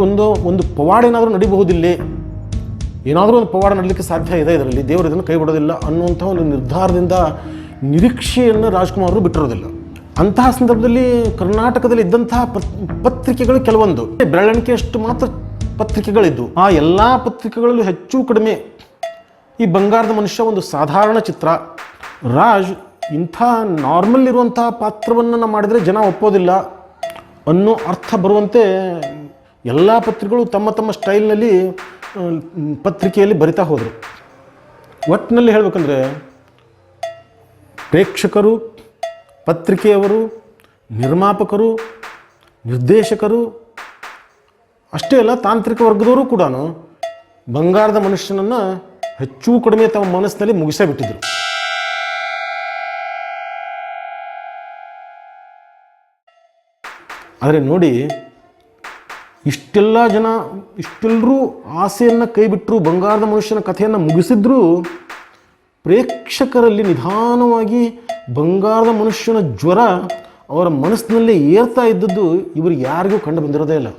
ಅಂತೂ ಒಂದು ಪವಾಡ ಏನಾದರೂ ನಡಿಬಹುದಿಲ್ಲ? ಏನಾದರೂ ಒಂದು ಪವಾಡ ನಡಲಿಕ್ಕೆ ಸಾಧ್ಯ ಇದೆ ಇದರಲ್ಲಿ? ದೇವರು ಇದನ್ನು ಕೈ ಬಿಡೋದಿಲ್ಲ ಅನ್ನುವಂಥ ಒಂದು ನಿರ್ಧಾರದಿಂದ ನಿರೀಕ್ಷೆಯನ್ನು ರಾಜ್ಕುಮಾರರು ಬಿಟ್ಟಿರೋದಿಲ್ಲ. ಅಂತಹ ಸಂದರ್ಭದಲ್ಲಿ ಕರ್ನಾಟಕದಲ್ಲಿ ಇದ್ದಂತಹ ಪತ್- ಪತ್ರಿಕೆಗಳು ಕೆಲವೊಂದು. ಬೆರಳಿಕೆಯಷ್ಟು ಮಾತ್ರ ಪತ್ರಿಕೆಗಳಿದ್ದು. ಆ ಎಲ್ಲ ಪತ್ರಿಕೆಗಳಲ್ಲೂ ಹೆಚ್ಚು ಕಡಿಮೆ ಈ ಬಂಗಾರದ ಮನುಷ್ಯ ಒಂದು ಸಾಧಾರಣ ಚಿತ್ರ. ರಾಜ್ ಇಂಥ ನಾರ್ಮಲ್ ಇರುವಂತಹ ಪಾತ್ರವನ್ನು ಮಾಡಿದರೆ ಜನ ಒಪ್ಪೋದಿಲ್ಲ ಅನ್ನೋ ಅರ್ಥ ಬರುವಂತೆ ಎಲ್ಲ ಪತ್ರಿಕೆಗಳು ತಮ್ಮ ತಮ್ಮ ಸ್ಟೈಲ್ನಲ್ಲಿ ಪತ್ರಿಕೆಯಲ್ಲಿ ಬರಿತಾ ಹೋದರು. ಒಟ್ಟಿನಲ್ಲಿ ಹೇಳಬೇಕಂದ್ರೆ, ಪ್ರೇಕ್ಷಕರು, ಪತ್ರಿಕೆಯವರು, ನಿರ್ಮಾಪಕರು, ನಿರ್ದೇಶಕರು, ಅಷ್ಟೇ ಅಲ್ಲ, ತಾಂತ್ರಿಕ ವರ್ಗದವರು ಕೂಡ ಬಂಗಾರದ ಮನುಷ್ಯನನ್ನು ಹೆಚ್ಚು ಕಡಿಮೆ ತಮ್ಮ ಮನಸ್ಸಿನಲ್ಲಿ ಮುಗಿಸೇ ಬಿಟ್ಟಿದ್ರು. ಆದರೆ ನೋಡಿ ಇಷ್ಟೆಲ್ಲ ಜನ ಇಷ್ಟೆಲ್ಲರೂ ಆಸೆಯನ್ನು ಕೈಬಿಟ್ಟರು ಬಂಗಾರದ ಮನುಷ್ಯನ ಕಥೆಯನ್ನು ಮುಗಿಸಿದ್ರೂ ಪ್ರೇಕ್ಷಕರಲ್ಲಿ ನಿಧಾನವಾಗಿ ಬಂಗಾರದ ಮನುಷ್ಯನ ಜ್ವರ ಅವರ ಮನಸ್ಸಿನಲ್ಲಿ ಏರ್ತಾ ಇದ್ದದ್ದು ಇವರು ಯಾರಿಗೂ ಕಂಡು ಬಂದಿರೋದೇ ಇಲ್ಲ.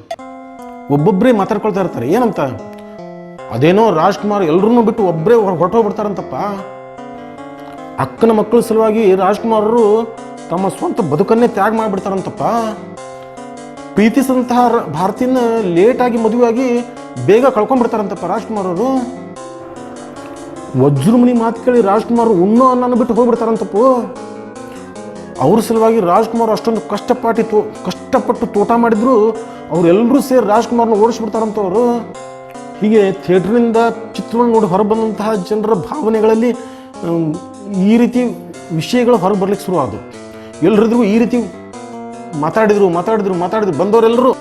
ಒಬ್ಬೊಬ್ಬರೇ ಮಾತಾಡ್ಕೊಳ್ತಾ ಇರ್ತಾರೆ, ಏನಂತ? ಅದೇನೋ ರಾಜ್ಕುಮಾರ್ ಎಲ್ಲರನ್ನೂ ಬಿಟ್ಟು ಒಬ್ಬರೇ ಹೊರಟೋಗ್ಬಿಡ್ತಾರಂತಪ್ಪ? ಅಕ್ಕನ ಮಕ್ಕಳ ಸಲುವಾಗಿ ರಾಜ್ಕುಮಾರರು ತಮ್ಮ ಸ್ವಂತ ಬದುಕನ್ನೇ ತ್ಯಾಗ ಮಾಡಿಬಿಡ್ತಾರಂತಪ್ಪ? ಪ್ರೀತಿಸಿದಂತಹ ಭಾರತೀನ ಲೇಟಾಗಿ ಮದುವೆಯಾಗಿ ಬೇಗ ಕಳ್ಕೊಂಡ್ಬಿಡ್ತಾರಂತಪ್ಪ ರಾಜ್ಕುಮಾರ್ ಅವರು. ವಜ್ರಮುನಿ ಮಾತು ಕೇಳಿ ರಾಜ್ಕುಮಾರ್ ಉಣ್ಣೋ ಅನ್ನನ್ನು ಬಿಟ್ಟು ಹೋಗ್ಬಿಡ್ತಾರಂತಪ್ಪು. ಅವ್ರ ಸಲುವಾಗಿ ರಾಜ್ಕುಮಾರ್ ಅಷ್ಟೊಂದು ಕಷ್ಟಪಟ್ಟು ತೋ ಕಷ್ಟಪಟ್ಟು ತೋಟ ಮಾಡಿದ್ರು ಅವರೆಲ್ಲರೂ ಸೇರಿ ರಾಜ್ಕುಮಾರ್ನ ಓಡಿಸ್ಬಿಡ್ತಾರಂತ ಅವರು. ಹೀಗೆ ಥಿಯೇಟ್ರಿನಿಂದ ಚಿತ್ರವನ್ನು ನೋಡಿ ಹೊರಬಂದಂತಹ ಜನರ ಭಾವನೆಗಳಲ್ಲಿ ಈ ರೀತಿ ವಿಷಯಗಳು ಹೊರಗೆ ಬರ್ಲಿಕ್ಕೆ ಶುರು ಆದವು ಎಲ್ಲರಿಗೂ ಈ ರೀತಿ ಮಾತಾಡಿದ್ರು ಮಾತಾಡಿದ್ರು ಮಾತಾಡಿದ್ರು, ಬಂದವರೆಲ್ಲರೂ,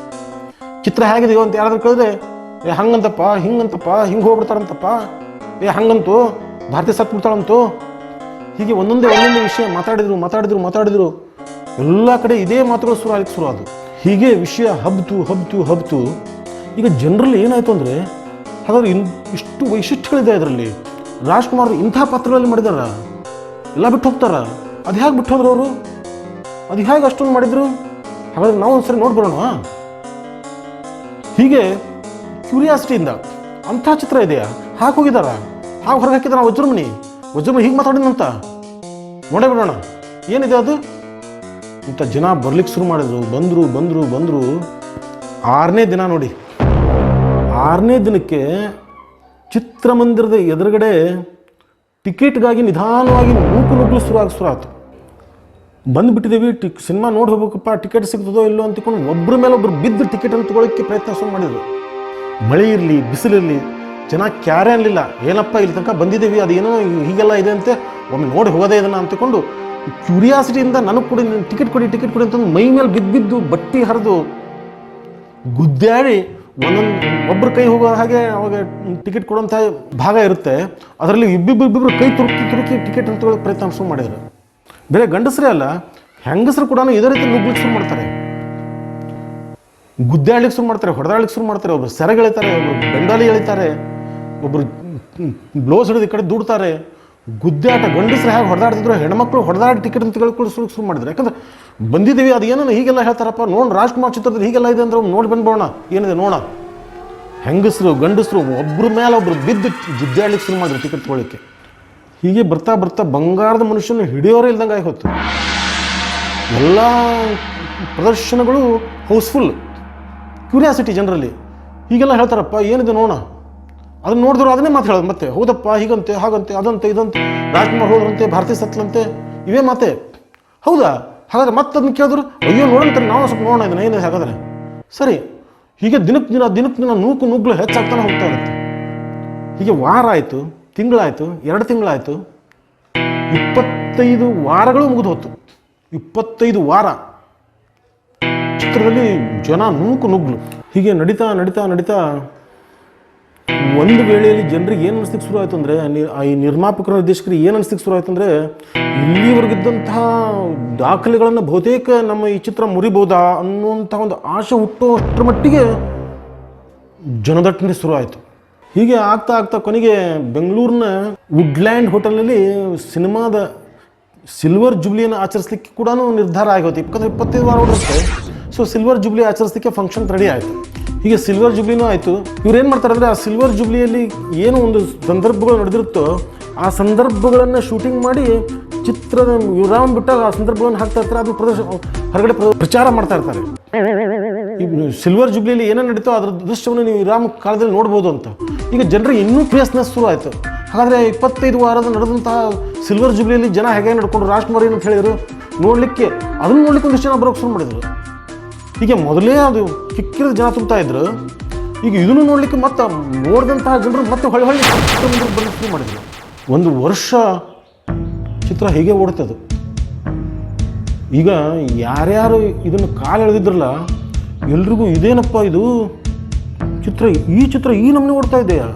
ಚಿತ್ರ ಹೇಗಿದೆಯೋ ಅಂತ ಯಾರಾದ್ರೂ ಕೇಳಿದ್ರೆ, ಏ, ಹಂಗಂತಪ್ಪ, ಹಿಂಗಂತಪ್ಪ, ಹಿಂಗೆ ಹೋಗ್ಬಿಡ್ತಾರಂತಪ್ಪ, ಏ, ಹಂಗಂತು, ಭಾರತೀಯ ಸತ್ ಬಿಡ್ತಾಳಂತು. ಹೀಗೆ ಒಂದೊಂದೇ ಒಂದೊಂದೇ ವಿಷಯ ಮಾತಾಡಿದ್ರು ಮಾತಾಡಿದ್ರು ಮಾತಾಡಿದ್ರು. ಎಲ್ಲ ಕಡೆ ಇದೇ ಮಾತುಗಳು ಶುರು ಆಗಲಿಕ್ಕೆ ಶುರು ಅದು ಹೀಗೆ ವಿಷಯ ಹಬ್ತು ಹಬ್ತು ಹಬ್ತು. ಈಗ ಜನರಲ್ಲಿ ಏನಾಯ್ತು ಅಂದರೆ, ಹಾಗಾದ್ರೆ ಇನ್, ಇಷ್ಟು ವೈಶಿಷ್ಟ್ಯಗಳಿದೆ ಅದರಲ್ಲಿ. ರಾಜ್ಕುಮಾರ್ ಇಂಥ ಪಾತ್ರಗಳಲ್ಲಿ ಮಾಡಿದಾರ? ಎಲ್ಲ ಬಿಟ್ಟು ಹೋಗ್ತಾರ? ಅದು ಹೇಗೆ ಬಿಟ್ಟು ಹೋದ್ರು ಅವರು? ಅದು ಹೇಗೆ ಅಷ್ಟೊಂದು ಮಾಡಿದ್ರು? ಹಾಗಾದ್ರೆ ನಾವು ಒಂದ್ಸರಿ ನೋಡ್ಬರೋಣ ಹೀಗೆ ಕ್ಯೂರಿಯಾಸಿಟಿಯಿಂದ ಅಂಥ ಚಿತ್ರ ಇದೆಯಾ? ಹಾಕಿ ಹೋಗಿದಾರ ಹಾಗೆ ಹೊರಗೆ ಹಾಕಿದಾರ ವಜ್ರಮಣಿ ವಜ್ರಮಣಿ ಹೀಗೆ ಮಾತಾಡಿದಂತ ನೋಡೇ ಬಿಡೋಣ. ಏನಿದೆ ಅದು? ಇಂಥ ಜನ ಬರ್ಲಿಕ್ಕೆ ಶುರು ಮಾಡಿದ್ರು. ಬಂದರು ಬಂದರು ಬಂದರು. ಆರನೇ ದಿನ ನೋಡಿ. ಆರನೇ ದಿನಕ್ಕೆ ಚಿತ್ರಮಂದಿರದ ಎದುರುಗಡೆ ಟಿಕೆಟ್ಗಾಗಿ ನಿಧಾನವಾಗಿ ನೂಕು ನುಗ್ಗಲು ಶುರು ಆಗಿ ಶುರು ಆಯ್ತು ಬಂದುಬಿಟ್ಟಿದ್ದೀವಿ ಟಿ, ಸಿನಿಮಾ ನೋಡಿ ಹೋಗ್ಬೇಕಪ್ಪ, ಟಿಕೆಟ್ ಸಿಗ್ತದೋ ಇಲ್ಲೋ ಅಂತಕೊಂಡು ಒಬ್ಬರ ಮೇಲೆ ಒಬ್ರು ಬಿದ್ದು ಟಿಕೆಟನ್ನು ತೊಗೊಳಕ್ಕೆ ಪ್ರಯತ್ನ ಶುರು ಮಾಡಿದರು ಮಳೆ ಇರಲಿ ಬಿಸಿಲಿರಲಿ ಜನ ಕ್ಯಾರೇ ಅನ್ನಲಿಲ್ಲ ಏನಪ್ಪ ಇಲ್ಲಿ ತನಕ ಬಂದಿದ್ದೀವಿ ಅದೇನೋ ಹೀಗೆಲ್ಲ ಇದೆ ಅಂತೆ, ಒಮ್ಮೆ ನೋಡಿ ಹೋಗೋದೇ ಇದನ್ನು ಅಂತಕೊಂಡು ಕ್ಯೂರಿಯಾಸಿಟಿಯಿಂದ ನನಗೆ ಕೊಡಿ ಟಿಕೆಟ್ ಕೊಡಿ ಟಿಕೆಟ್ ಕೊಡಿ ಅಂತಂದು ಮೈ ಮೇಲೆ ಬಿದ್ದು ಬಿದ್ದು ಬಟ್ಟಿ ಹರಿದು ಗುದ್ದಾಡಿ ಒಂದೊಂದು ಒಬ್ಬರು ಕೈ ಹೋಗೋ ಹಾಗೆ ಅವಾಗ ಟಿಕೆಟ್ ಕೊಡೋಂಥ ಭಾಗ ಇರುತ್ತೆ. ಅದರಲ್ಲಿ ಇಬ್ಬಿಬ್ಬರು ಕೈ ತುರುಕಿ ತುರುಕಿ ಟಿಕೆಟ್ ಅಂತ ಪ್ರಯತ್ನ ಶುರು ಮಾಡಿದ್ರು. ಬೇರೆ ಗಂಡಸರೇ ಅಲ್ಲ, ಹೆಂಗಸರು ಕೂಡ ಇದೇ ರೀತಿ ನುಗ್ಲಿಕ್ಕೆ ಶುರು ಮಾಡ್ತಾರೆ. ಗುದ್ದಾಡ್ಲಿಕ್ಕೆ ಶುರು ಮಾಡ್ತಾರೆ, ಹೊಡೆದಾಡ್ಲಿಕ್ಕೆ ಶುರು ಮಾಡ್ತಾರೆ, ಒಬ್ರು ಸೆರೆಗೆಳಿತಾರೆ ಒಬ್ರು ಬೆಂಡಾಲಿ ಎಳಿತಾರೆ ಒಬ್ಬರು ಬ್ಲೌಸ್ ಹಿಡಿದು ಈ ಕಡೆ ದೂಡ್ತಾರೆ. ಗುದ್ದಾಟ ಗಂಡಸರು ಹೇಗೆ ಹೊಡೆದಾಡ್ತಿದ್ರು, ಹೆಣ್ಮಕ್ಳು ಹೊಡೆದಾಡಿ ಟಿಕೆಟ್ ಅಂತ ತಿಳ್ಕೊಂಡು ಶುರು ಶುರು ಮಾಡಿದ್ರು. ಯಾಕಂದ್ರೆ ಬಂದಿದ್ದೀವಿ, ಅದು ಏನೋ ಹೀಗೆಲ್ಲ ಹೇಳ್ತಾರಪ್ಪ, ನೋಡಿ ರಾಜ್ಕುಮಾರ್ ಚಿತ್ರದಲ್ಲಿ ಹೀಗೆಲ್ಲ ಇದೆ ಅಂದ್ರೆ ನೋಡಿ ಬಂದ್ಬೋಣ ಏನಿದೆ ನೋಡ ಹೆಂಗಸರು, ಗಂಡಸರು ಒಬ್ಬರ ಮೇಲೆ ಒಬ್ರು ಬಿದ್ದು ಗುದ್ದಾಡ್ಲಿಕ್ಕೆ ಶುರು ಮಾಡಿದ್ರು ಟಿಕೆಟ್ ತೊಗೊಳಿಕ್ಕೆ ಹೀಗೆ ಬರ್ತಾ ಬರ್ತಾ ಬಂಗಾರದ ಮನುಷ್ಯನ ಹಿಡಿಯೋರೇ ಇಲ್ದಂಗೆ ಆಗಿ ಹೋಯ್ತು ಎಲ್ಲ ಪ್ರದರ್ಶನಗಳು ಹೌಸ್ಫುಲ್, ಕ್ಯೂರಿಯಾಸಿಟಿ ಜನರಲ್ಲಿ. ಹೀಗೆಲ್ಲ ಹೇಳ್ತಾರಪ್ಪ, ಏನಿದೆ ನೋಡೋಣ? ಅದನ್ನ ನೋಡಿದ್ರು ಅದನ್ನೇ ಮಾತು ಹೇಳೋದು ಮತ್ತೆ. ಹೌದಪ್ಪ, ಹೀಗಂತೆ, ಹಾಗಂತೆ, ಅದಂತೆ, ಇದಂತೆ. ರಾಜ್ಕುಮಾರ್ ಹೋದ್ರಂತೆ ಭಾರತೀಯ ಸತ್ಲಂತೆ, ಇವೇ ಮಾತೆ. ಹೌದಾ? ಹಾಗಾದ್ರೆ ಮತ್ತೆ ಅದನ್ನ ಕೇಳಿದ್ರು, ಅಯ್ಯೋ ನೋಡಂತ ನಾವು ಸ್ವಲ್ಪ ನೋಡೋಣ ಇದನ್ನ, ಏನಿದೆ ಹಾಗಾದ್ರೆ. ಸರಿ, ಹೀಗೆ ದಿನಕ್ಕೆ ದಿನ ದಿನಕ್ಕೆ ದಿನ ನೂಕು ನುಗ್ಲು ಹೆಚ್ಚಾಗ್ತಾನೆ ಹೋಗ್ತಾ ಇರುತ್ತೆ. ಹೀಗೆ ವಾರ ಆಯಿತು. ತಿಂಗಳಾಯಿತು, ಎರಡು ತಿಂಗಳಾಯಿತು. ಇಪ್ಪತ್ತೈದು ವಾರಗಳು ಮುಗಿದು ಹೋತು ಇಪ್ಪತ್ತೈದು ವಾರ. ಚಿತ್ರದಲ್ಲಿ ಜನ ನೂಕು ನುಗ್ಲು. ಹೀಗೆ ನಡೀತಾ ನಡೀತಾ ನಡೀತಾ ಒಂದು ವೇಳೆಯಲ್ಲಿ ಜನರಿಗೆ ಏನು ಅನಿಸ್ಲಿಕ್ಕೆ ಶುರು ಆಯಿತು ಅಂದರೆ ಈ ನಿರ್ಮಾಪಕರು, ನಿರ್ದೇಶಕರು ಏನು ಅನಿಸ್ಲಿಕ್ಕೆ ಶುರು ಆಯಿತು ಅಂದರೆ, ಇಲ್ಲಿವರೆಗಿದ್ದಂತಹ ದಾಖಲೆಗಳನ್ನು ಬಹುತೇಕ ನಮ್ಮ ಈ ಚಿತ್ರ ಮುರಿಬೋದಾ ಅನ್ನುವಂಥ ಒಂದು ಆಶೆ ಹುಟ್ಟುವಷ್ಟರ ಮಟ್ಟಿಗೆ ಜನದಟ್ಟಣೆ ಶುರು ಆಯಿತು ಹೀಗೆ ಆಗ್ತಾ ಆಗ್ತಾ ಕೊನೆಗೆ ಬೆಂಗಳೂರಿನ ವುಡ್ಲ್ಯಾಂಡ್ ಹೋಟೆಲ್ನಲ್ಲಿ ಸಿನಿಮಾದ ಸಿಲ್ವರ್ ಜುಬ್ಲಿಯನ್ನು ಆಚರಿಸ್ಲಿಕ್ಕೆ ಕೂಡ ನಿರ್ಧಾರ ಆಗೋಯ್ತು. ಯಾಕಂದ್ರೆ ಇಪ್ಪತ್ತೈದು ವಾರ ಹೊರಡುತ್ತೆ ಸೊ ಸಿಲ್ವರ್ ಜುಬ್ಲಿ ಆಚರಿಸ್ಲಿಕ್ಕೆ ಫಂಕ್ಷನ್ ರೆಡಿ ಆಯಿತು. ಹೀಗೆ ಸಿಲ್ವರ್ ಜುಬ್ಲಿನೂ ಆಯಿತು. ಇವ್ರು ಏನು ಮಾಡ್ತಾರೆ ಅಂದರೆ ಆ ಸಿಲ್ವರ್ ಜುಬ್ಲಿಯಲ್ಲಿ ಏನು ಒಂದು ಸಂದರ್ಭಗಳು ನಡೆದಿರುತ್ತೋ ಆ ಸಂದರ್ಭಗಳನ್ನು ಶೂಟಿಂಗ್ ಮಾಡಿ ಚಿತ್ರದ ವಿರಾಮ ಬಿಟ್ಟಾಗ ಆ ಸಂದರ್ಭವನ್ನು ಹಾಕ್ತಾ ಇರ್ತಾರೆ. ಅದು ಪ್ರದರ್ಶ ಹೊರಗಡೆ ಪ್ರ- ಪ್ರಚಾರ ಮಾಡ್ತಾ ಇರ್ತಾರೆ. ಸಿಲ್ವರ್ ಜುಬ್ಲಿಲಿ ಏನೇ ನಡೀತೋ ಅದರ ದೃಶ್ಯವನ್ನು ನೀವು ವಿರಾಮ ಕಾಲದಲ್ಲಿ ನೋಡ್ಬೋದು ಅಂತ. ಈಗ ಜನರಿಗೆ ಇನ್ನೂ ಫೇಸ್ನೆಸ್ ಶುರು ಆಯಿತು. ಹಾಗಾದರೆ ಇಪ್ಪತ್ತೈದು ವಾರದ ನಡೆದಂತಹ ಸಿಲ್ವರ್ ಜುಬ್ಲಿಯಲ್ಲಿ ಜನ ಹೇಗೆ ನಡ್ಕೊಂಡು ರಾಜ್ಕುಮಾರಿ ಅಂತ ಹೇಳಿದರು? ನೋಡಲಿಕ್ಕೆ ಅದನ್ನು ನೋಡ್ಲಿಕ್ಕೆ ಒಂದಿಷ್ಟು ಜನ ಬರೋಕ್ಕೆ ಶುರು ಮಾಡಿದರು. ಹೀಗೆ ಮೊದಲೇ ಅದು ಕಿಕ್ಕಿರಿದ ಜನ ತುಂಬ್ತಾ ಇದ್ರು. ಈಗ ಇದನ್ನು ನೋಡಲಿಕ್ಕೆ ಮತ್ತೆ ನೋಡಿದಂತಹ ಜನರು ಮತ್ತೆ ಹೊಳೆ ಹೊಳ್ಳಿ ಬರಲಿಕ್ಕೆ ಶುರು ಮಾಡಿದ್ರು. ಒಂದು ವರ್ಷ ಚಿತ್ರ ಹೇಗೆ ಓಡುತ್ತದು? ಈಗ ಯಾರ್ಯಾರು ಇದನ್ನು ಕಾಲು ಎಳೆದಿದ್ರಲ್ಲ, ಎಲ್ರಿಗೂ ಇದೇನಪ್ಪ ಇದು? ಚಿತ್ರ, ಈ ಚಿತ್ರ ಈ ನಮ್ಮನೆ ಓಡ್ತಾ ಇದೆಯಾ?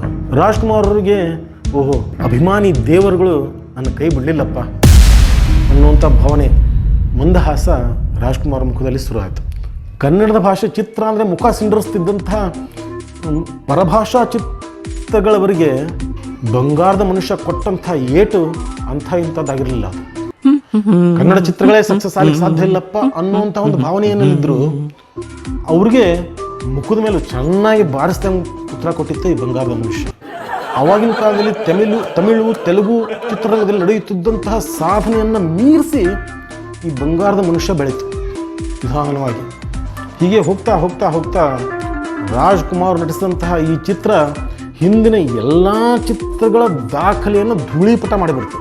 ರಾಜ್ಕುಮಾರ್ ಅವರಿಗೆ, ಓಹೋ, ಅಭಿಮಾನಿ ದೇವರುಗಳು ನನ್ನ ಕೈ ಬಿಡಲಿಲ್ಲಪ್ಪ ಅನ್ನುವಂಥ ಭಾವನೆ, ಮಂದಹಾಸ ರಾಜ್ಕುಮಾರ್ ಮುಖದಲ್ಲಿ ಶುರು ಆಯಿತು ಕನ್ನಡದ ಭಾಷೆ ಚಿತ್ರ ಅಂದರೆ ಮುಖ ಸಿಂಡರಿಸ್ತಿದ್ದಂತಹ ಪರಭಾಷಾ ಚಿತ್ರಗಳವರಿಗೆ ಬಂಗಾರದ ಮನುಷ್ಯ ಕೊಟ್ಟಂಥ ಏಟು ಅಂಥ ಇಂಥದ್ದಾಗಿರಲಿಲ್ಲ. ಕನ್ನಡ ಚಿತ್ರಗಳೇ ಸಕ್ಸಸ್ ಆಗಲಿಕ್ಕೆ ಸಾಧ್ಯ ಇಲ್ಲಪ್ಪ ಅನ್ನುವಂಥ ಒಂದು ಭಾವನೆಯಲ್ಲಿದ್ದರು ಅವ್ರಿಗೆ ಮುಖದ ಮೇಲೆ ಚೆನ್ನಾಗಿ ಬಾರಿಸ್ದಂಗೆ ಉತ್ತರ ಕೊಟ್ಟಿತ್ತು ಈ ಬಂಗಾರದ ಮನುಷ್ಯ. ಅವಾಗಿನ ಕಾಲದಲ್ಲಿ ತಮಿಳು ತಮಿಳು, ತೆಲುಗು ಚಿತ್ರರಂಗದಲ್ಲಿ ನಡೆಯುತ್ತಿದ್ದಂತಹ ಸಾಧನೆಯನ್ನು ಮೀರಿಸಿ ಈ ಬಂಗಾರದ ಮನುಷ್ಯ ಬೆಳೀತು. ನಿಧಾನವಾಗಿ. ಹೀಗೆ ಹೋಗ್ತಾ ಹೋಗ್ತಾ ಹೋಗ್ತಾ ರಾಜ್ಕುಮಾರ್ ನಟಿಸಿದಂತಹ ಈ ಚಿತ್ರ ಹಿಂದಿನ ಎಲ್ಲ ಚಿತ್ರಗಳ ದಾಖಲೆಯನ್ನು ಧೂಳಿಪಟ ಮಾಡಿಬಿಡ್ತು.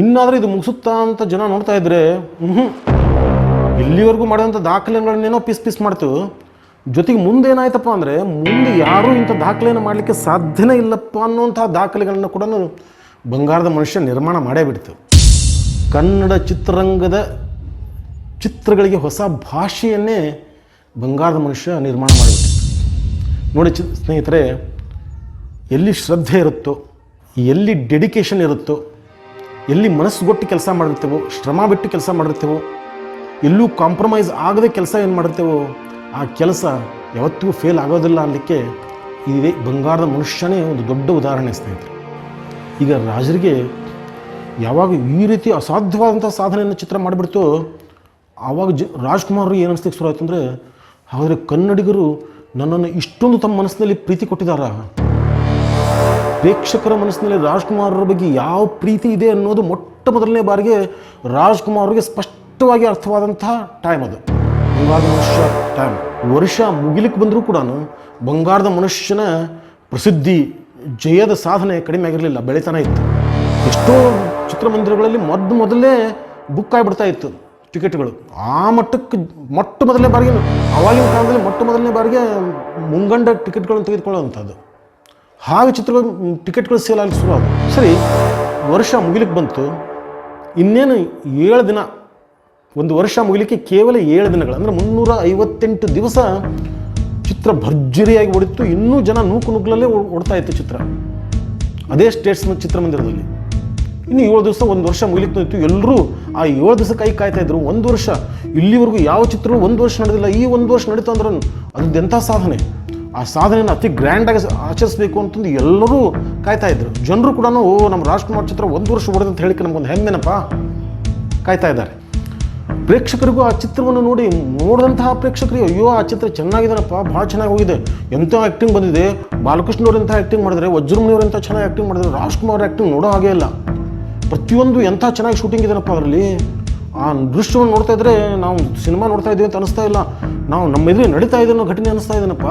ಇನ್ನಾದರೂ ಇದು ಮುಗಿಸುತ್ತಾ ಅಂತ ಜನ ನೋಡ್ತಾ ಇದ್ರೆ ಹ್ಞೂ ಇಲ್ಲಿವರೆಗೂ ಮಾಡಿದಂಥ ದಾಖಲೆಗಳನ್ನೇನೋ ಪಿಸ್ ಪಿಸ್ ಮಾಡ್ತು. ಜೊತೆಗೆ ಮುಂದೆ ಏನಾಯ್ತಪ್ಪ ಅಂದರೆ, ಮುಂದೆ ಯಾರೂ ಇಂಥ ದಾಖಲೆಯನ್ನು ಮಾಡಲಿಕ್ಕೆ ಸಾಧ್ಯನೇ ಇಲ್ಲಪ್ಪ ಅನ್ನುವಂಥ ದಾಖಲೆಗಳನ್ನು ಕೂಡ ಬಂಗಾರದ ಮನುಷ್ಯ ನಿರ್ಮಾಣ ಮಾಡೇ ಬಿಡ್ತು. ಕನ್ನಡ ಚಿತ್ರರಂಗದ ಚಿತ್ರಗಳಿಗೆ ಹೊಸ ಭಾಷೆಯನ್ನೇ ಬಂಗಾರದ ಮನುಷ್ಯ ನಿರ್ಮಾಣ ಮಾಡಿಬಿಟ್ಟಿತ್ತು ನೋಡಿ ಸ್ನೇಹಿತರೆ, ಎಲ್ಲಿ ಶ್ರದ್ಧೆ ಇರುತ್ತೋ, ಎಲ್ಲಿ ಡೆಡಿಕೇಶನ್ ಇರುತ್ತೋ, ಎಲ್ಲಿ ಮನಸ್ಸುಗೊಟ್ಟು ಕೆಲಸ ಮಾಡಿರ್ತೇವೋ, ಶ್ರಮ ಬಿಟ್ಟು ಕೆಲಸ ಮಾಡಿರ್ತೇವೋ, ಎಲ್ಲೂ ಕಾಂಪ್ರಮೈಸ್ ಆಗದೆ ಕೆಲಸ ಏನು ಮಾಡಿರ್ತೇವೋ, ಆ ಕೆಲಸ ಯಾವತ್ತಿಗೂ ಫೇಲ್ ಆಗೋದಿಲ್ಲ ಅನ್ನಲಿಕ್ಕೆ ಇದೇ ಬಂಗಾರದ ಮನುಷ್ಯನೇ ಒಂದು ದೊಡ್ಡ ಉದಾಹರಣೆ ಸ್ನೇಹಿತರೆ. ಈಗ ರಾಜರಿಗೆ ಯಾವಾಗ ಈ ರೀತಿ ಅಸಾಧ್ಯವಾದಂಥ ಸಾಧನೆಯನ್ನು ಚಿತ್ರ ಮಾಡಿಬಿಡ್ತೋ, ಆವಾಗ ಜ ರಾಜ್ಕುಮಾರ್ ಏನು ಅನಿಸ್ಲಿಕ್ಕೆ ಶುರು ಆಯ್ತು ಅಂದರೆ, ಹಾಗಾದರೆ ಕನ್ನಡಿಗರು ನನ್ನನ್ನು ಇಷ್ಟೊಂದು ತಮ್ಮ ಮನಸ್ಸಿನಲ್ಲಿ ಪ್ರೀತಿ ಕೊಟ್ಟಿದ್ದಾರ ಪ್ರೇಕ್ಷಕರ ಮನಸ್ಸಿನಲ್ಲಿ ರಾಜ್ಕುಮಾರ್ ಅವ್ರ ಬಗ್ಗೆ ಯಾವ ಪ್ರೀತಿ ಇದೆ ಅನ್ನೋದು ಮೊಟ್ಟ ಮೊದಲನೇ ಬಾರಿಗೆ ರಾಜ್ಕುಮಾರ್ಗೆ ಸ್ಪಷ್ಟವಾಗಿ ಅರ್ಥವಾದಂತಹ ಟೈಮ್ ಅದು. ಬಂಗಾರದ ಮನುಷ್ಯ ಟೈಮ್ ವರ್ಷ ಮುಗಿಲಿಕ್ಕೆ ಬಂದರೂ ಕೂಡ ಬಂಗಾರದ ಮನುಷ್ಯನ ಪ್ರಸಿದ್ಧಿ, ಜಯದ ಸಾಧನೆ ಕಡಿಮೆ ಆಗಿರಲಿಲ್ಲ, ಬೆಳಿತಾನೆ ಇತ್ತು. ಎಷ್ಟೋ ಚಿತ್ರಮಂದಿರಗಳಲ್ಲಿ ಮೊದ್ ಮೊದಲೇ ಬುಕ್ ಆಗಿಬಿಡ್ತಾ ಇತ್ತು. ಟಿಕೆಟ್ಗಳು. ಆ ಮಟ್ಟಕ್ಕೆ ಮೊಟ್ಟ ಮೊದಲನೇ ಬಾರಿಗೆ ಅವಾಗಿನ ಕಾಲದಲ್ಲಿ ಮೊಟ್ಟ ಮೊದಲನೇ ಬಾರಿಗೆ ಮುಂಗಂಡ ಟಿಕೆಟ್ಗಳನ್ನು ತೆಗೆದುಕೊಳ್ಳುವಂಥದ್ದು. ಹಾಗೆ ಚಿತ್ರಗಳು ಟಿಕೆಟ್ಗಳು ಸೇಲ್ ಆಗಲಿಕ್ಕೆ ಶುರು ಸರಿ, ವರ್ಷ ಮುಗಿಲಿಕ್ಕೆ ಬಂತು. ಇನ್ನೇನು ಏಳು ದಿನ, ಒಂದು ವರ್ಷ ಮುಗಿಲಿಕ್ಕೆ ಕೇವಲ ಏಳು ದಿನಗಳು. ಅಂದರೆ ಮುನ್ನೂರ ಐವತ್ತೆಂಟು ದಿವಸ ಚಿತ್ರ ಭರ್ಜರಿಯಾಗಿ ಓಡಿತ್ತು. ಇನ್ನೂ ಜನ ನೂಕು ನುಗ್ಗಲಲ್ಲೇ ಓಡ್ತಾ ಇತ್ತು ಚಿತ್ರ. ಅದೇ ಸ್ಟೇಟ್ಸ್ ಚಿತ್ರಮಂದಿರದಲ್ಲಿ. ಇನ್ನು ಏಳು ದಿವಸ, ಒಂದು ವರ್ಷ ಮುಗಿಲಿಕ್ಕೆ ಇತ್ತು ಎಲ್ಲರೂ ಆ ಏಳು ದಿವಸ ಕೈ ಕಾಯ್ತಾ ಇದ್ರು. ಒಂದು ವರ್ಷ, ಇಲ್ಲಿವರೆಗೂ ಯಾವ ಚಿತ್ರವೂ ಒಂದು ವರ್ಷ ನಡೆದಿಲ್ಲ. ಈ ಒಂದು ವರ್ಷ ನಡೀತು ಅಂದ್ರೆ ಅದು ಎಂಥ ಸಾಧನೆ. ಆ ಸಾಧನೆಯನ್ನು ಅತಿ ಗ್ರ್ಯಾಂಡಾಗಿ ಆಚರಿಸಬೇಕು ಅಂತಂದು ಎಲ್ಲರೂ ಕಾಯ್ತಾ ಇದ್ರು. ಜನರು ಕೂಡ ಓ, ನಮ್ಮ ರಾಜ್ಕುಮಾರ್ ಚಿತ್ರ ಒಂದು ವರ್ಷ ಓಡಿದೆ ಅಂತ ಹೇಳಿಕ್ಕೆ ನಮಗೊಂದು ಹೆಮ್ಮೆನಪ್ಪ ಕಾಯ್ತಾ ಇದ್ದಾರೆ. ಪ್ರೇಕ್ಷಕರಿಗೂ ಆ ಚಿತ್ರವನ್ನು ನೋಡಿ ನೋಡಿದಂತಹ ಪ್ರೇಕ್ಷಕರಿಗೆ, ಅಯ್ಯೋ, ಆ ಚಿತ್ರ ಚೆನ್ನಾಗಿದೆನಪ್ಪ, ಭಾಳ ಚೆನ್ನಾಗಿ ಹೋಗಿದೆ. ಎಂಥ ಆ್ಯಕ್ಟಿಂಗ್ ಬಂದಿದೆ. ಬಾಲಕೃಷ್ಣವ್ರು ಎಂಥ ಆ್ಯಕ್ಟಿಂಗ್ ಮಾಡಿದ್ರೆ ವಜ್ರಮುನಿಯವ್ರು ಎಂಥ ಚೆನ್ನಾಗಿ ಆ್ಯಕ್ಟಿಂಗ್ ಮಾಡಿದ್ರೆ ರಾಜ್ಕುಮಾರ್ ಆ್ಯಕ್ಟಿಂಗ್ ನೋಡೋ ಹಾಗೇ ಇಲ್ಲ. ಪ್ರತಿಯೊಂದು ಎಂಥ ಚೆನ್ನಾಗಿ ಶೂಟಿಂಗ್ ಇದೆಯಪ್ಪ ಅದರಲ್ಲಿ? ಆ ದೃಶ್ಯವನ್ನು ನೋಡ್ತಾ ಇದ್ರೆ ನಾವು ಸಿನಿಮಾ ನೋಡ್ತಾ ಇದ್ದೀವಿ ಅಂತ ಅನಿಸ್ತಾ ಇಲ್ಲ. ನಾವು ನಮ್ಮ ಎದುರು ನಡೀತಾ ಇದೆ ಅನ್ನೋ ಘಟನೆ ಅನಿಸ್ತಾ ಇದ್ದೀನಪ್ಪ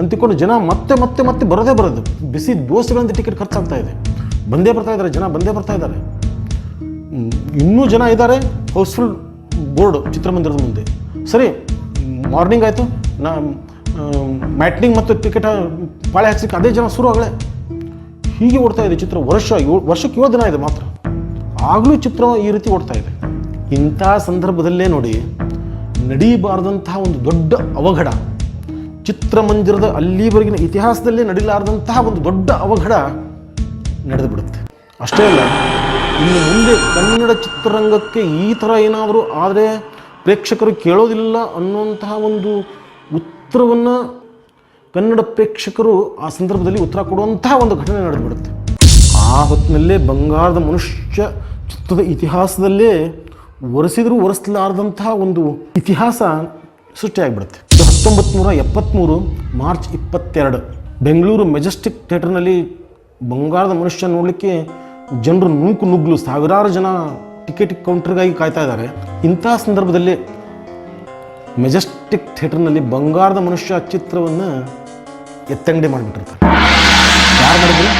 ಅಂತಿಕೊಂಡು ಜನ ಮತ್ತೆ ಮತ್ತೆ ಮತ್ತೆ ಬರೋದೇ ಬರೋದು. ಬಿಸಿ ದೋಸೆಗಳಿಂದ ಟಿಕೆಟ್ ಖರ್ಚಾಗ್ತಾ ಇದೆ. ಬಂದೇ ಬರ್ತಾ ಇದ್ದಾರೆ, ಜನ ಬಂದೇ ಬರ್ತಾ ಇದ್ದಾರೆ. ಇನ್ನೂ ಜನ ಇದ್ದಾರೆ. ಹೌಸ್ಫುಲ್ ಬೋರ್ಡ್ ಚಿತ್ರಮಂದಿರದ ಮುಂದೆ. ಸರಿ ಮಾರ್ನಿಂಗ್ ಆಯಿತು. ನಾ ಮ್ಯಾಟ್ನಿಂಗ್ ಮತ್ತು ಟಿಕೆಟ್ ಪಾಳೆ ಹಾಕ್ಸಿಕ್ಕೆ ಅದೇ ಜನ ಶುರು ಆಗಲೇ. ಹೀಗೆ ಓಡ್ತಾ ಇದೆ ಚಿತ್ರ ವರ್ಷ ವರ್ಷಕ್ಕೆ ಏಳು ದಿನ ಇದೆ ಮಾತ್ರ. ಆಗಲೂ ಚಿತ್ರ ಈ ರೀತಿ ಓಡ್ತಾ ಇದೆ. ಇಂಥ ಸಂದರ್ಭದಲ್ಲೇ ನೋಡಿ, ನಡೀಬಾರ್ದಂತಹ ಒಂದು ದೊಡ್ಡ ಅವಘಡ, ಚಿತ್ರಮಂದಿರದ ಅಲ್ಲಿವರೆಗಿನ ಇತಿಹಾಸದಲ್ಲೇ ನಡೀಲಾರದಂತಹ ಒಂದು ದೊಡ್ಡ ಅವಘಡ ನಡೆದು ಬಿಡುತ್ತೆ ಅಷ್ಟೇ ಅಲ್ಲ, ಇನ್ನು ಮುಂದೆ ಕನ್ನಡ ಚಿತ್ರರಂಗಕ್ಕೆ ಈ ಥರ ಏನಾದರೂ ಆದರೆ ಪ್ರೇಕ್ಷಕರು ಕೇಳೋದಿಲ್ಲ ಅನ್ನುವಂತಹ ಒಂದು ಉತ್ತರವನ್ನು ಕನ್ನಡ ಪ್ರೇಕ್ಷಕರು ಆ ಸಂದರ್ಭದಲ್ಲಿ ಉತ್ತರ ಕೊಡುವಂತಹ ಒಂದು ಘಟನೆ ನಡೆದುಬಿಡುತ್ತೆ. ಆ ಹೊತ್ತಿನಲ್ಲೇ ಬಂಗಾರದ ಮನುಷ್ಯ ಚಿತ್ರದ ಇತಿಹಾಸದಲ್ಲೇ ಒರೆಸಿದರೂ ಒರೆಸಲಾರದಂತಹ ಒಂದು ಇತಿಹಾಸ ಸೃಷ್ಟಿಯಾಗಿಬಿಡುತ್ತೆ. ಹತ್ತೊಂಬತ್ತು ನೂರ ಎಪ್ಪತ್ತ್ಮೂರು ಮಾರ್ಚ್ ಇಪ್ಪತ್ತೆರಡು ಬೆಂಗಳೂರು ಮೆಜೆಸ್ಟಿಕ್ ಥಿಯೇಟರ್ನಲ್ಲಿ ಬಂಗಾರದ ಮನುಷ್ಯ ನೋಡಲಿಕ್ಕೆ ಜನರು ನೂಕು ನುಗ್ಗಲು ಸಾವಿರಾರು ಜನ ಟಿಕೆಟ್ ಕೌಂಟರ್ಗಾಗಿ ಕಾಯ್ತಾ ಇದ್ದಾರೆ. ಇಂತಹ ಸಂದರ್ಭದಲ್ಲಿ ಮೆಜೆಸ್ಟಿಕ್ ಥಿಯೇಟರ್ನಲ್ಲಿ ಬಂಗಾರದ ಮನುಷ್ಯ ಚಿತ್ರವನ್ನು ಎತ್ತಂಗಡಿ ಮಾಡಿಬಿಟ್ಟಿರ್ತಾರೆ. ಯಾರು ಮಾಡಿದ್ರು?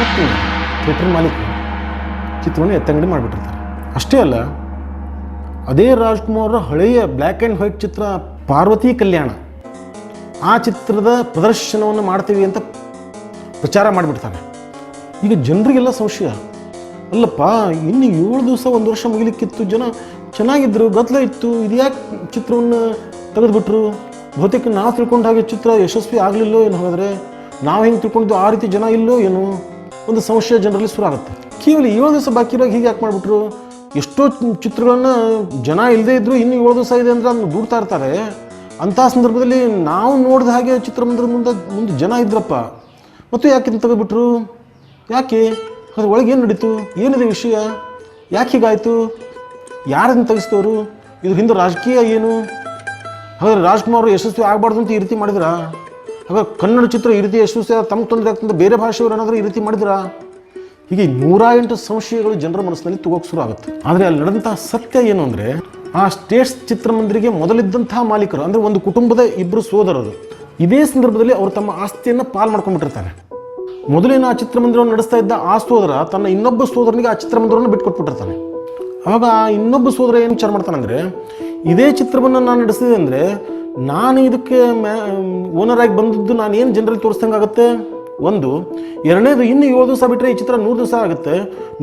ಮತ್ತು ಥಿಯೇಟರ್ ಮಾಲೀಕರು ಚಿತ್ರವನ್ನು ಎತ್ತಂಗಡಿ ಮಾಡಿಬಿಟ್ಟಿರ್ತಾರೆ. ಅಷ್ಟೇ ಅಲ್ಲ, ಅದೇ ರಾಜ್ಕುಮಾರ್ ಹಳೆಯ ಬ್ಲ್ಯಾಕ್ ಆ್ಯಂಡ್ ವೈಟ್ ಚಿತ್ರ ಪಾರ್ವತಿ ಕಲ್ಯಾಣ, ಆ ಚಿತ್ರದ ಪ್ರದರ್ಶನವನ್ನು ಮಾಡ್ತೀವಿ ಅಂತ ಪ್ರಚಾರ ಮಾಡಿಬಿಡ್ತಾರೆ. ಈಗ ಜನರಿಗೆಲ್ಲ ಸಂಶಯ. ಅಲ್ಲಪ್ಪ, ಇನ್ನು ಏಳು ದಿವಸ ಒಂದು ವರ್ಷ ಮುಗಿಲಿಕ್ಕಿತ್ತು, ಜನ ಚೆನ್ನಾಗಿದ್ದರು ಗದ್ದಲ ಇತ್ತು ಇದು ಯಾಕೆ ಚಿತ್ರವನ್ನು ತೆಗೆದುಬಿಟ್ರು? ಬಹುತೇಕ ನಾವು ತಿಳ್ಕೊಂಡ ಹಾಗೆ ಚಿತ್ರ ಯಶಸ್ವಿ ಆಗಲಿಲ್ಲೋ ಏನು ಹಾಗಾದರೆ ನಾವು ಹೆಂಗೆ ತಿಳ್ಕೊಂಡಿದ್ದು ಆ ರೀತಿ ಜನ ಇಲ್ಲೋ ಏನು ಒಂದು ಸಂಶಯ ಜನರಲ್ಲಿ ಶುರು ಆಗುತ್ತೆ. ಕೇವಲ ಏಳು ದಿವಸ ಬಾಕಿ ಇರೋ ಹೀಗೆ ಯಾಕೆ ಮಾಡಿಬಿಟ್ರು? ಎಷ್ಟೋ ಚಿತ್ರಗಳನ್ನು ಜನ ಇಲ್ಲದೇ ಇದ್ದರೂ ಇನ್ನು ಏಳು ದಿವಸ ಇದೆ ಅಂದರೆ ಅದನ್ನು ದೂಡ್ತಾ ಇರ್ತಾರೆ. ಅಂಥ ಸಂದರ್ಭದಲ್ಲಿ ನಾವು ನೋಡಿದ ಹಾಗೆ ಚಿತ್ರಮಂದಿರ ಮುಂದೆ ಮುಂದೆ ಜನ ಇದ್ರಪ್ಪ. ಮತ್ತು ಯಾಕೆ ತೆಗೆದುಬಿಟ್ರು? ಯಾಕೆ? ಅದ್ರ ಒಳಗೆ ಏನು ನಡೀತು? ಏನಿದೆ ವಿಷಯ? ಯಾಕೆ ಹೀಗಾಯಿತು? ಯಾರನ್ನು ತೆಗೆಸ್ತವರು ಇದು ಹಿಂದೆ ರಾಜಕೀಯ ಏನು? ಹಾಗಾದ್ರೆ ರಾಜ್ಕುಮಾರ್ ಯಶಸ್ವಿ ಆಗಬಾರ್ದು ಅಂತ ಈ ರೀತಿ ಮಾಡಿದ್ರಾ? ಹಾಗಾದ್ರೆ ಕನ್ನಡ ಚಿತ್ರ ಈ ರೀತಿ ಯಶಸ್ವಿ ತಮ್ಮ ತೊಂದರೆ ಆಗ್ತಂತ ಬೇರೆ ಭಾಷೆಯವರು ಏನಾದರೂ ಈ ರೀತಿ ಮಾಡಿದ್ರಾ? ಹೀಗೆ ನೂರ ಎಂಟು ಸಂಶಯಗಳು ಜನರ ಮನಸ್ಸಿನಲ್ಲಿ ತಗೋಕ್ ಶುರು ಆಗುತ್ತೆ. ಆದರೆ ಅಲ್ಲಿ ನಡೆದಂತಹ ಸತ್ಯ ಏನು ಅಂದರೆ, ಆ ಸ್ಟೇಟ್ಸ್ ಚಿತ್ರಮಂದಿರಿಗೆ ಮೊದಲಿದ್ದಂತಹ ಮಾಲೀಕರು, ಅಂದರೆ ಒಂದು ಕುಟುಂಬದ ಇಬ್ಬರು ಸೋದರರು, ಇದೇ ಸಂದರ್ಭದಲ್ಲಿ ಅವರು ತಮ್ಮ ಆಸ್ತಿಯನ್ನು ಪಾಲು ಮಾಡ್ಕೊಂಡ್ಬಿಟ್ಟಿರ್ತಾರೆ. ಮೊದಲಿನ ಆ ಚಿತ್ರಮಂದಿರವನ್ನು ನಡೆಸ್ತಾ ಇದ್ದ ಆ ಸೋದರ ತನ್ನ ಇನ್ನೊಬ್ಬ ಸೋದರನಿಗೆ ಆ ಚಿತ್ರಮಂದಿರವನ್ನು ಬಿಟ್ಕೊಟ್ಬಿಟ್ಟಿರ್ತಾನೆ. ಅವಾಗ ಇನ್ನೊಬ್ಬ ಸೋದರ ಏನು ವಿಚಾರ ಮಾಡ್ತಾನಂದರೆ, ಇದೇ ಚಿತ್ರವನ್ನು ನಾನು ನಡೆಸಿದೆ ಅಂದರೆ, ನಾನು ಇದಕ್ಕೆ ಓನರ್ ಆಗಿ ಬಂದದ್ದು ನಾನು ಏನು ಜನರಲ್ಲಿ ತೋರಿಸ್ದಂಗೆ ಆಗುತ್ತೆ? ಒಂದು, ಎರಡನೇದು ಇನ್ನು ಏಳು ದಿವಸ ಬಿಟ್ಟರೆ ಈ ಚಿತ್ರ ನೂರು ದಿವಸ ಆಗುತ್ತೆ.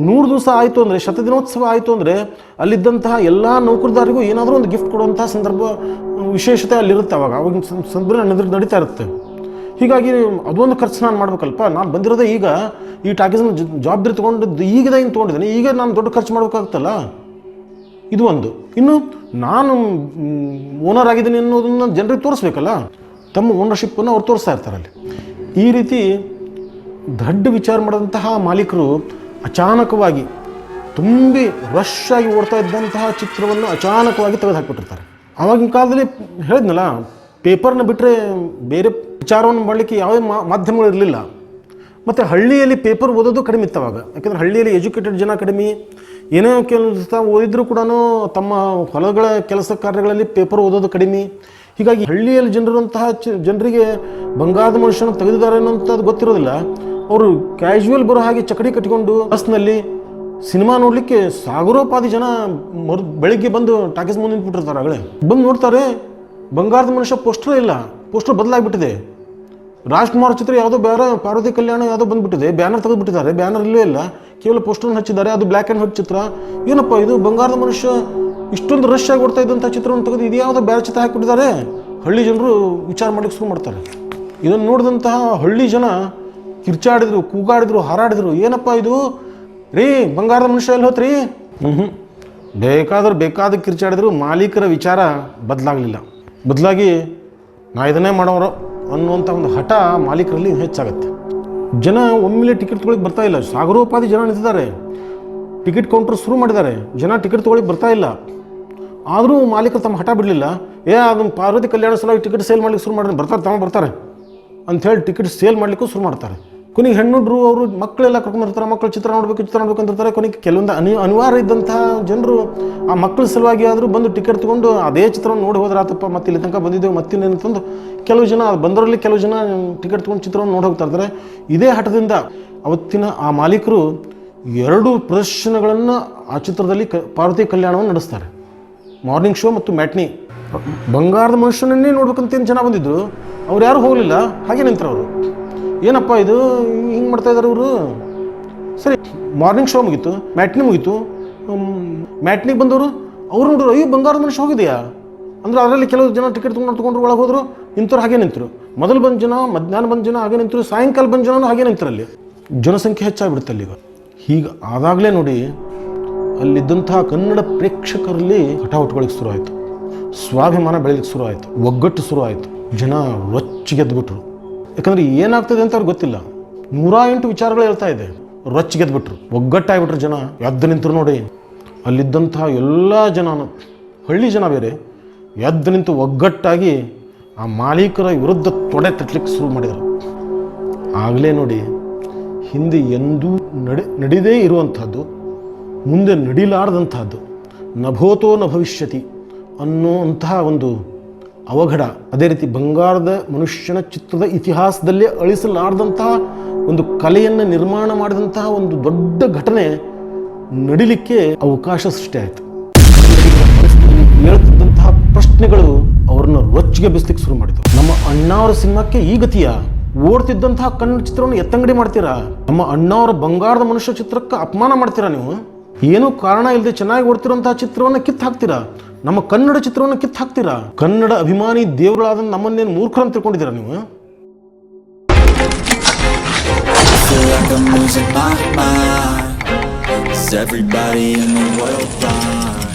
ನೂರು ದಿವಸ ಆಯಿತು ಅಂದರೆ, ಶತದಿನೋತ್ಸವ ಆಯಿತು ಅಂದರೆ, ಅಲ್ಲಿದ್ದಂತಹ ಎಲ್ಲ ನೌಕರದಾರಿಗೂ ಏನಾದರೂ ಒಂದು ಗಿಫ್ಟ್ ಕೊಡುವಂಥ ಸಂದರ್ಭ, ವಿಶೇಷತೆ ಅಲ್ಲಿರುತ್ತೆ ಅವಾಗ. ಅವಾಗ ಸಂದರ್ಭ ನಡೀತಾ ಇರುತ್ತೆ. ಹೀಗಾಗಿ ಅದೊಂದು ಖರ್ಚು ನಾನು ಮಾಡ್ಬೇಕಲ್ಪ. ನಾನು ಬಂದಿರೋದೇ ಈಗ ಈ ಟಾಕೀಸ್ನ ಜವಾಬ್ದಾರಿ ತೊಗೊಂಡಿದ್ದು ಈಗದ ಏನು ತೊಗೊಂಡಿದ್ದೀನಿ. ಈಗ ನಾನು ದೊಡ್ಡ ಖರ್ಚು ಮಾಡಬೇಕಾಗುತ್ತಲ್ಲ? ಇದು ಒಂದು. ಇನ್ನು ನಾನು ಓನರ್ ಆಗಿದ್ದೀನಿ ಅನ್ನೋದನ್ನು ಜನರಿಗೆ ತೋರಿಸ್ಬೇಕಲ್ಲ? ತಮ್ಮ ಓನರ್ಶಿಪ್ಪನ್ನು ಅವ್ರು ತೋರಿಸ್ತಾ ಇರ್ತಾರೆ ಅಲ್ಲಿ. ಈ ರೀತಿ ದೊಡ್ಡ ವಿಚಾರ ಮಾಡಿದಂತಹ ಮಾಲೀಕರು ಅಚಾನಕವಾಗಿ ತುಂಬಿ ರಶ್ ಆಗಿ ಓಡ್ತಾ ಇದ್ದಂತಹ ಚಿತ್ರವನ್ನು ಅಚಾನಕವಾಗಿ ತೆಗೆದು ಹಾಕ್ಬಿಟ್ಟಿರ್ತಾರೆ ಆವಾಗಿನ ಕಾಲದಲ್ಲಿ ಹೇಳಿದ್ನಲ್ಲ ಪೇಪರ್ನ ಬಿಟ್ಟರೆ ಬೇರೆ ವಿಚಾರವನ್ನು ಮಾಡಲಿಕ್ಕೆ ಯಾವುದೇ ಮಾಧ್ಯಮಗಳು ಇರಲಿಲ್ಲ. ಮತ್ತು ಹಳ್ಳಿಯಲ್ಲಿ ಪೇಪರ್ ಓದೋದು ಕಡಿಮೆ ಇತ್ತು ಅವಾಗ. ಯಾಕಂದ್ರೆ ಹಳ್ಳಿಯಲ್ಲಿ ಎಜುಕೇಟೆಡ್ ಜನ ಕಡಿಮೆ. ಏನೋ ಕೆಲಸ ಓದಿದ್ರು ಕೂಡ ತಮ್ಮ ಹೊಲಗಳ ಕೆಲಸ ಕಾರ್ಯಗಳಲ್ಲಿ ಪೇಪರ್ ಓದೋದು ಕಡಿಮೆ. ಹೀಗಾಗಿ ಹಳ್ಳಿಯಲ್ಲಿ ಜನರಂತಹ ಜನರಿಗೆ ಬಂಗಾರದ ಮನುಷ್ಯನ ತೆಗೆದಿದ್ದಾರೆ ಅನ್ನೋಂಥದ್ದು ಗೊತ್ತಿರೋದಿಲ್ಲ. ಅವರು ಕ್ಯಾಶುವಲ್ ಬರೋ ಹಾಗೆ ಚಕಡಿ ಕಟ್ಟಿಕೊಂಡು ಬಸ್ನಲ್ಲಿ ಸಿನಿಮಾ ನೋಡಲಿಕ್ಕೆ ಸಾಗರೋಪಾದಿ ಜನ ಮರು ಬೆಳಿಗ್ಗೆ ಬಂದು ಟಾಕೀಸ್ ಮುಂದೆ ನಿಂತ್ಬಿಟ್ಟಿರ್ತಾರೆ ಆಗಲೇ. ಬಂದು ನೋಡ್ತಾರೆ ಬಂಗಾರದ ಮನುಷ್ಯ ಪೋಸ್ಟರ್ ಇಲ್ಲ. ಪೋಸ್ಟರ್ ಬದಲಾಗ್ಬಿಟ್ಟಿದೆ. ರಾಜ್ಕುಮಾರ್ ಚಿತ್ರ ಯಾವುದೋ ಬೇರೆ ಪಾರ್ವತಿ ಕಲ್ಯಾಣ ಯಾವುದೋ ಬಂದ್ಬಿಟ್ಟಿದೆ, ಬ್ಯಾನರ್ ತೆಗೆದುಬಿಟ್ಟಿದ್ದಾರೆ, ಬ್ಯಾನರ್ ಇಲ್ಲೇ ಇಲ್ಲ, ಕೇವಲ ಪೋಸ್ಟರ್ ಹಚ್ಚಿದ್ದಾರೆ, ಅದು ಬ್ಲ್ಯಾಕ್ ಆ್ಯಂಡ್ ವೈಟ್ ಚಿತ್ರ. ಏನಪ್ಪ ಇದು? ಬಂಗಾರದ ಮನುಷ್ಯ ಇಷ್ಟೊಂದು ರಶ್ ಆಗಿ ಓಡ್ತಾ ಇದ್ದಂಥ ಚಿತ್ರವನ್ನು ತೆಗೆದು ಇದು ಯಾವುದೋ ಬೇರೆ ಚಿತ್ರ ಹಾಕಿಬಿಟ್ಟಿದ್ದಾರೆ? ಹಳ್ಳಿ ಜನರು ವಿಚಾರ ಮಾಡಲಿಕ್ಕೆ ಶುರು ಮಾಡ್ತಾರೆ. ಇದನ್ನು ನೋಡಿದಂತಹ ಹಳ್ಳಿ ಜನ ಕಿರ್ಚಾಡಿದ್ರು, ಕೂಗಾಡಿದ್ರು, ಹಾರಾಡಿದ್ರು. ಏನಪ್ಪ ಇದು? ರೀ, ಬಂಗಾರದ ಮನುಷ್ಯ ಎಲ್ಲಿ ಹೋತ್ರಿ? ಹ್ಞೂ ಬೇಕಾದ್ರೆ ಬೇಕಾದ ಕಿರ್ಚಾಡಿದ್ರು, ಮಾಲೀಕರ ವಿಚಾರ ಬದಲಾಗಲಿಲ್ಲ. ಬದಲಾಗಿ ನಾ ಇದನ್ನೇ ಮಾಡೋರು. ಅನ್ನುವಂಥ ಒಂದು ಹಠ ಮಾಲೀಕರಲ್ಲಿ ಹೆಚ್ಚಾಗುತ್ತೆ. ಜನ ಒಮ್ಮೆಲೆ ಟಿಕೆಟ್ ತೊಗೊಳಕ್ಕೆ ಬರ್ತಾ ಇಲ್ಲ. ಸಾಗರೋಪಾದಿ ಜನ ನಿಂತಿದ್ದಾರೆ. ಟಿಕೆಟ್ ಕೌಂಟರ್ ಶುರು ಮಾಡಿದ್ದಾರೆ. ಜನ ಟಿಕೆಟ್ ತೊಗೊಳಕ್ಕೆ ಬರ್ತಾ ಇಲ್ಲ. ಆದರೂ ಮಾಲೀಕರು ತಮ್ಮ ಹಠ ಬಿಡಲಿಲ್ಲ. ಏ ಅದನ್ನು ಪಾರ್ವತಿ ಕಲ್ಯಾಣ ಸಲುವಾಗಿ ಟಿಕೆಟ್ ಸೇಲ್ ಮಾಡ್ಲಿಕ್ಕೆ ಶುರು ಮಾಡಿದ್ರೆ. ಬರ್ತಾರೆ, ತಮ್ಮ ಬರ್ತಾರೆ. ಅಂಥೇಳಿ ಟಿಕೆಟ್ ಸೇಲ್ ಮಾಡಲಿಕ್ಕೂ ಶುರು ಮಾಡ್ತಾರೆ. ಕೊನೆಗೆ ಹೆಣ್ಣುಡ್ರು ಅವರು ಮಕ್ಕಳೆಲ್ಲ ಕರ್ಕೊಂಡಿರ್ತಾರೆ ಮಕ್ಕಳು ಚಿತ್ರ ನೋಡಬೇಕು, ಚಿತ್ರ ನೋಡ್ಬೇಕು ಅಂತಿರ್ತಾರೆ ಕೊನೆಗೆ ಕೆಲವೊಂದು ಅನಿ, ಅನಿವಾರ್ಯ ಇದ್ದಂತಹ ಜನರು ಆ ಮಕ್ಕಳ ಸಲುವಾಗಿ ಆದರೂ ಬಂದು ಟಿಕೆಟ್ ತೊಗೊಂಡು ಅದೇ ಚಿತ್ರವನ್ನು ನೋಡಿ ಹೋದ್ರೆ ಆತಪ್ಪ, ಮತ್ತೆ ಇಲ್ಲಿ ತನಕ ಬಂದಿದ್ದೇವೆ ಮತ್ತಿನ್ನೇನು ತಂದು ಕೆಲವು ಜನ ಬಂದರಲ್ಲಿ ಕೆಲವು ಜನ ಟಿಕೆಟ್ ತೊಗೊಂಡು ಚಿತ್ರವನ್ನು ನೋಡಿ ಹೋಗ್ತಾ ಇರ್ತಾರೆ. ಇದೇ ಹಠದಿಂದ ಅವತ್ತಿನ ಆ ಮಾಲೀಕರು ಎರಡು ಪ್ರದರ್ಶನಗಳನ್ನು ಆ ಚಿತ್ರದಲ್ಲಿ ಕ, ಪಾರ್ವತಿ ಕಲ್ಯಾಣವನ್ನು ನಡೆಸ್ತಾರೆ. ಮಾರ್ನಿಂಗ್ ಶೋ ಮತ್ತು ಮ್ಯಾಟ್ನಿ. ಬಂಗಾರದ ಮನುಷ್ಯನನ್ನೇ ನೋಡ್ಬೇಕಂತೇನು ಜನ ಬಂದಿದ್ರು, ಅವ್ರು ಯಾರು ಹೋಗಲಿಲ್ಲ, ಹಾಗೆ ನಿಂತರವರು ಏನಪ್ಪ ಇದು? ಹಿಂಗೆ ಮಾಡ್ತಾ ಇದ್ದಾರೆ ಇವರು? ಸರಿ ಮಾರ್ನಿಂಗ್ ಶೋ ಮುಗೀತು ಮ್ಯಾಟ್ನಿ ಮುಗೀತು. ಮ್ಯಾಟ್ನಿಗೆ ಬಂದವರು, ಅವ್ರು ನೋಡಿದ್ರು ಅಯ್ಯೋ, ಬಂಗಾರದ ಮನುಷ್ಯ ಹೋಗಿದೆಯಾ? ಅಂದ್ರೆ ಅದರಲ್ಲಿ ಕೆಲವು ಜನ ಟಿಕೆಟ್ ತೊಗೊಂಡು ತೊಗೊಂಡ್ರು, ಒಳಗೆ ಹೋದರು ನಿಂತರು ಹಾಗೆ ನಿಂತರು. ಮೊದಲು ಬಂದ ಜನ, ಮಧ್ಯಾಹ್ನ ಬಂದ ಜನ ಹಾಗೆ ನಿಂತರು, ಸಾಯಂಕಾಲ ಬಂದ ಜನ ಹಾಗೆ ನಿಂತರಲ್ಲಿ ಜನಸಂಖ್ಯೆ ಹೆಚ್ಚಾಗ್ಬಿಡುತ್ತೆ ಈಗ. ಹೀಗೆ ಆದಾಗಲೇ ನೋಡಿ, ಅಲ್ಲಿದ್ದಂಥ ಕನ್ನಡ ಪ್ರೇಕ್ಷಕರಲ್ಲಿ ಹಠ ಹುಟ್ಕೊಳ್ಳಿಕ್ಕೆ ಶುರು ಆಯಿತು. ಸ್ವಾಭಿಮಾನ ಬೆಳಲಿಕ್ಕೆ ಶುರು ಆಯಿತು. ಒಗ್ಗಟ್ಟು ಶುರು ಆಯಿತು. ಜನ ರೊಚ್ಚಿಗೆದ್ಬಿಟ್ರು. ಯಾಕಂದ್ರೆ ಏನಾಗ್ತದೆ ಅಂತ ಅವ್ರಿಗೆ ಗೊತ್ತಿಲ್ಲ. ನೂರ ಎಂಟು ವಿಚಾರಗಳು ಹೇಳ್ತಾ ಇದೆ. ರೊಚ್ಚಿಗೆದ್ಬಿಟ್ರು ಒಗ್ಗಟ್ಟಾಗ್ಬಿಟ್ರು ಜನ. ಎದ್ದು ನಿಂತರು ನೋಡಿ. ಅಲ್ಲಿದ್ದಂತಹ ಎಲ್ಲ ಜನನು ಹಳ್ಳಿ ಜನ ಬೇರೆ, ಎದ್ದು ನಿಂತು ಒಗ್ಗಟ್ಟಾಗಿ ಆ ಮಾಲೀಕರ ವಿರುದ್ಧ ತೊಡೆ ತಟ್ಟಲಿಕ್ಕೆ ಶುರು ಮಾಡಿದರು. ಆಗಲೇ ನೋಡಿ, ಹಿಂದೆ ಎಂದೂ ನಡೆ, ನಡೀದೇ ಇರುವಂಥದ್ದು ಮುಂದೆ ನಡಿಲಾರದಂತಹದ್ದು, ನಭೋತೋ ನ ಭವಿಷ್ಯತಿ ಅನ್ನುವಂತಹ ಒಂದು ಅವಘಡ. ಅದೇ ರೀತಿ ಬಂಗಾರದ ಮನುಷ್ಯನ ಚಿತ್ರದ ಇತಿಹಾಸದಲ್ಲೇ ಅಳಿಸಲಾರದಂತಹ ಒಂದು ಕಲೆಯನ್ನು ನಿರ್ಮಾಣ ಮಾಡಿದಂತಹ ಒಂದು ದೊಡ್ಡ ಘಟನೆ ನಡಿಲಿಕ್ಕೆ ಅವಕಾಶ ಸೃಷ್ಟಿಯಾಯಿತು ಹೇಳ್ತಿದ್ದಂತಹ ಪ್ರಶ್ನೆಗಳು ಅವ್ರನ್ನ ರೊಚ್ಚಿಗೆ ಬಿಸ್ಲಿಕ್ಕೆ ಶುರು ಮಾಡಿದ್ರು ನಮ್ಮ ಅಣ್ಣಾವರ ಸಿನಿಮಾಕ್ಕೆ ಈ ಗತಿಯ. ಓಡ್ತಿದ್ದಂತಹ ಕನ್ನಡ ಚಿತ್ರವನ್ನು ಎತ್ತಂಗಡಿ ಮಾಡ್ತೀರಾ? ನಮ್ಮ ಅಣ್ಣಾವರ ಬಂಗಾರದ ಮನುಷ್ಯ ಚಿತ್ರಕ್ಕೆ ಅಪಮಾನ ಮಾಡ್ತೀರಾ ನೀವು? ಏನೂ ಕಾರಣ ಇಲ್ಲದೆ ಚೆನ್ನಾಗಿ ಓಡ್ತಿರುವಂತಹ ಚಿತ್ರವನ್ನು ಕಿತ್ತು ಹಾಕ್ತೀರಾ? ನಮ್ಮ ಕನ್ನಡ ಚಿತ್ರವನ್ನು ಕಿತ್ತು ಹಾಕ್ತೀರಾ ಕನ್ನಡ ಅಭಿಮಾನಿ ದೇವರುಗಳಾದ ನಮ್ಮನ್ನೇನು ಮೂರ್ಖರು ಅಂತ ತಿಳ್ಕೊಂಡಿದ್ದೀರಾ ನೀವು everybody in?